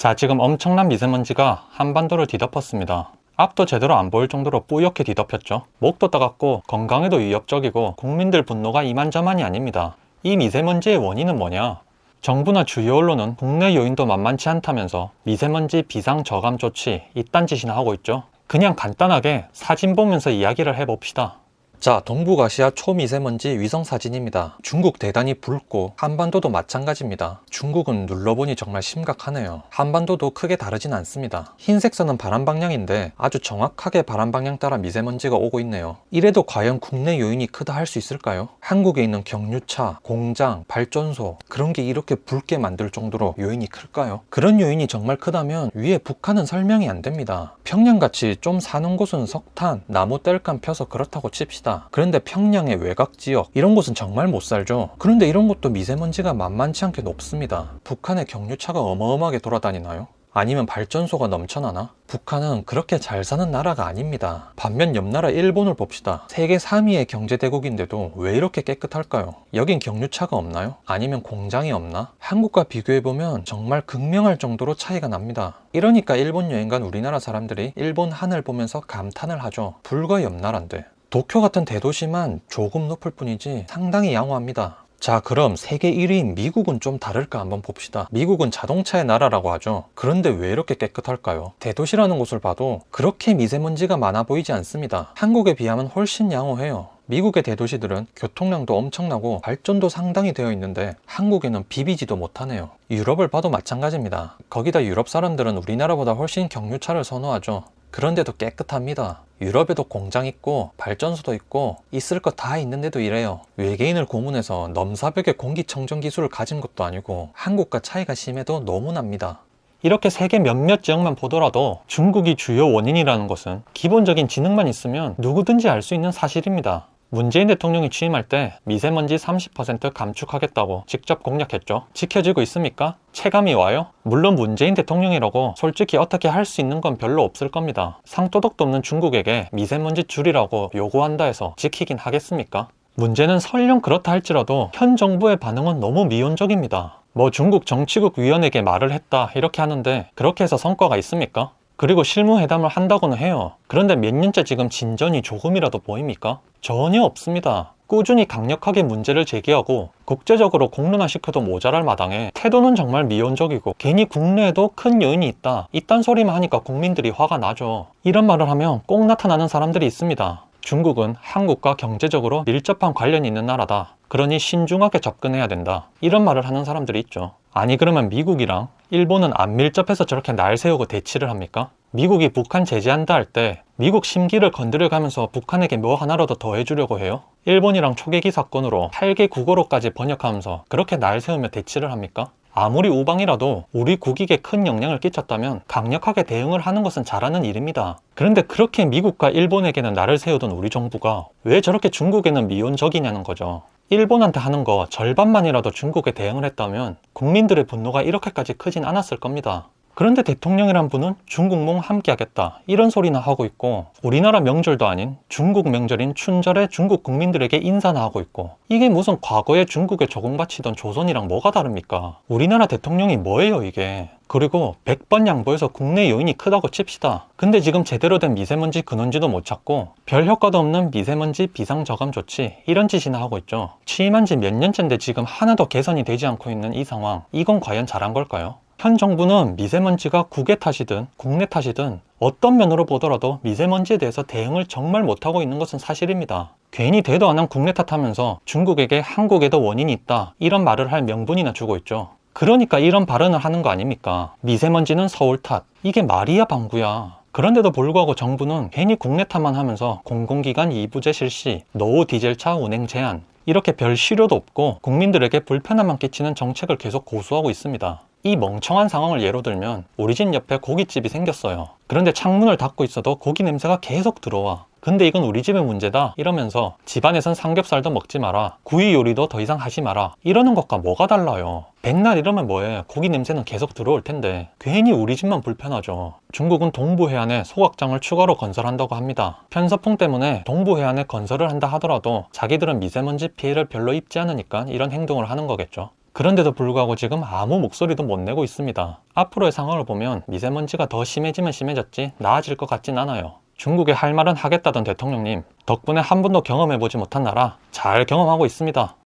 자, 지금 엄청난 미세먼지가 한반도를 뒤덮었습니다. 앞도 제대로 안 보일 정도로 뿌옇게 뒤덮였죠. 목도 따갑고 건강에도 위협적이고 국민들 분노가 이만저만이 아닙니다. 이 미세먼지의 원인은 뭐냐? 정부나 주요 언론은 국내 요인도 만만치 않다면서 미세먼지 비상 저감 조치 이딴 짓이나 하고 있죠. 그냥 간단하게 사진 보면서 이야기를 해봅시다. 자, 동북아시아 초미세먼지 위성 사진입니다. 중국 대단히 붉고 한반도도 마찬가지입니다. 중국은 눌러보니 정말 심각하네요. 한반도도 크게 다르진 않습니다. 흰색 선은 바람 방향인데 아주 정확하게 바람 방향 따라 미세먼지가 오고 있네요. 이래도 과연 국내 요인이 크다 할 수 있을까요? 한국에 있는 경유차, 공장, 발전소 그런 게 이렇게 붉게 만들 정도로 요인이 클까요? 그런 요인이 정말 크다면 위에 북한은 설명이 안 됩니다. 평양같이 좀 사는 곳은 석탄, 나무 땔감 펴서 그렇다고 칩시다. 그런데 평양의 외곽 지역 이런 곳은 정말 못 살죠. 그런데 이런 곳도 미세먼지가 만만치 않게 높습니다. 북한의 경유차가 어마어마하게 돌아다니나요? 아니면 발전소가 넘쳐나나? 북한은 그렇게 잘 사는 나라가 아닙니다. 반면 옆 나라 일본을 봅시다. 세계 3위의 경제대국인데도 왜 이렇게 깨끗할까요? 여긴 경유차가 없나요? 아니면 공장이 없나? 한국과 비교해보면 정말 극명할 정도로 차이가 납니다. 이러니까 일본 여행 간 우리나라 사람들이 일본 하늘 보면서 감탄을 하죠. 불과 옆 나라인데. 도쿄 같은 대도시만 조금 높을 뿐이지 상당히 양호합니다. 자, 그럼 세계 1위인 미국은 좀 다를까 한번 봅시다. 미국은 자동차의 나라라고 하죠. 그런데 왜 이렇게 깨끗할까요? 대도시라는 곳을 봐도 그렇게 미세먼지가 많아 보이지 않습니다. 한국에 비하면 훨씬 양호해요. 미국의 대도시들은 교통량도 엄청나고 발전도 상당히 되어 있는데 한국에는 비비지도 못하네요. 유럽을 봐도 마찬가지입니다. 거기다 유럽 사람들은 우리나라보다 훨씬 경유차를 선호하죠. 그런데도 깨끗합니다. 유럽에도 공장 있고 발전소도 있고 있을 것 다 있는데도 이래요. 외계인을 고문해서 넘사벽의 공기청정 기술을 가진 것도 아니고 한국과 차이가 심해도 너무 납니다. 이렇게 세계 몇몇 지역만 보더라도 중국이 주요 원인이라는 것은 기본적인 지능만 있으면 누구든지 알 수 있는 사실입니다. 문재인 대통령이 취임할 때 미세먼지 30% 감축하겠다고 직접 공약했죠. 지켜지고 있습니까? 체감이 와요? 물론 문재인 대통령이라고 솔직히 어떻게 할 수 있는 건 별로 없을 겁니다. 상도덕도 없는 중국에게 미세먼지 줄이라고 요구한다 해서 지키긴 하겠습니까? 문제는 설령 그렇다 할지라도 현 정부의 반응은 너무 미온적입니다. 뭐 중국 정치국 위원에게 말을 했다 이렇게 하는데 그렇게 해서 성과가 있습니까? 그리고 실무회담을 한다고는 해요. 그런데 몇 년째 지금 진전이 조금이라도 보입니까? 전혀 없습니다. 꾸준히 강력하게 문제를 제기하고 국제적으로 공론화시켜도 모자랄 마당에 태도는 정말 미온적이고 괜히 국내에도 큰 요인이 있다. 이딴 소리만 하니까 국민들이 화가 나죠. 이런 말을 하면 꼭 나타나는 사람들이 있습니다. 중국은 한국과 경제적으로 밀접한 관련이 있는 나라다. 그러니 신중하게 접근해야 된다. 이런 말을 하는 사람들이 있죠. 아니 그러면 미국이랑 일본은 안 밀접해서 저렇게 날 세우고 대치를 합니까? 미국이 북한 제재한다 할 때 미국 심기를 건드려 가면서 북한에게 뭐 하나라도 더 해주려고 해요? 일본이랑 초계기 사건으로 8개 국어로까지 번역하면서 그렇게 날 세우며 대치를 합니까? 아무리 우방이라도 우리 국익에 큰 영향을 끼쳤다면 강력하게 대응을 하는 것은 잘하는 일입니다. 그런데 그렇게 미국과 일본에게는 나를 세우던 우리 정부가 왜 저렇게 중국에는 미온적이냐는 거죠. 일본한테 하는 거 절반만이라도 중국에 대응을 했다면 국민들의 분노가 이렇게까지 크진 않았을 겁니다. 그런데 대통령이란 분은 중국몽 함께 하겠다 이런 소리나 하고 있고 우리나라 명절도 아닌 중국 명절인 춘절에 중국 국민들에게 인사나 하고 있고 이게 무슨 과거에 중국에 조공바치던 조선이랑 뭐가 다릅니까? 우리나라 대통령이 뭐예요 이게? 그리고 100번 양보해서 국내 요인이 크다고 칩시다. 근데 지금 제대로 된 미세먼지 근원지도 못 찾고 별 효과도 없는 미세먼지 비상저감 조치 이런 짓이나 하고 있죠. 취임한 지 몇 년째인데 지금 하나도 개선이 되지 않고 있는 이 상황 이건 과연 잘한 걸까요? 현 정부는 미세먼지가 국외 탓이든 국내 탓이든 어떤 면으로 보더라도 미세먼지에 대해서 대응을 정말 못하고 있는 것은 사실입니다. 괜히 대도 안 한 국내 탓하면서 중국에게 한국에도 원인이 있다 이런 말을 할 명분이나 주고 있죠. 그러니까 이런 발언을 하는 거 아닙니까? 미세먼지는 서울 탓. 이게 말이야 방구야. 그런데도 불구하고 정부는 괜히 국내 탓만 하면서 공공기관 2부제 실시, 노후 디젤차 운행 제한, 이렇게 별 실효도 없고 국민들에게 불편함만 끼치는 정책을 계속 고수하고 있습니다. 이 멍청한 상황을 예로 들면 우리 집 옆에 고깃집이 생겼어요. 그런데 창문을 닫고 있어도 고기 냄새가 계속 들어와. 근데 이건 우리 집의 문제다 이러면서 집안에선 삼겹살도 먹지 마라. 구이 요리도 더 이상 하지 마라. 이러는 것과 뭐가 달라요? 백날 이러면 뭐해? 고기 냄새는 계속 들어올 텐데 괜히 우리 집만 불편하죠. 중국은 동부 해안에 소각장을 추가로 건설한다고 합니다. 편서풍 때문에 동부 해안에 건설을 한다 하더라도 자기들은 미세먼지 피해를 별로 입지 않으니까 이런 행동을 하는 거겠죠 그런데도 불구하고 지금 아무 목소리도 못 내고 있습니다. 앞으로의 상황을 보면 미세먼지가 더 심해지면 심해졌지 나아질 것 같진 않아요. 중국에 할 말은 하겠다던 대통령님 덕분에 한 번도 경험해보지 못한 나라 잘 경험하고 있습니다.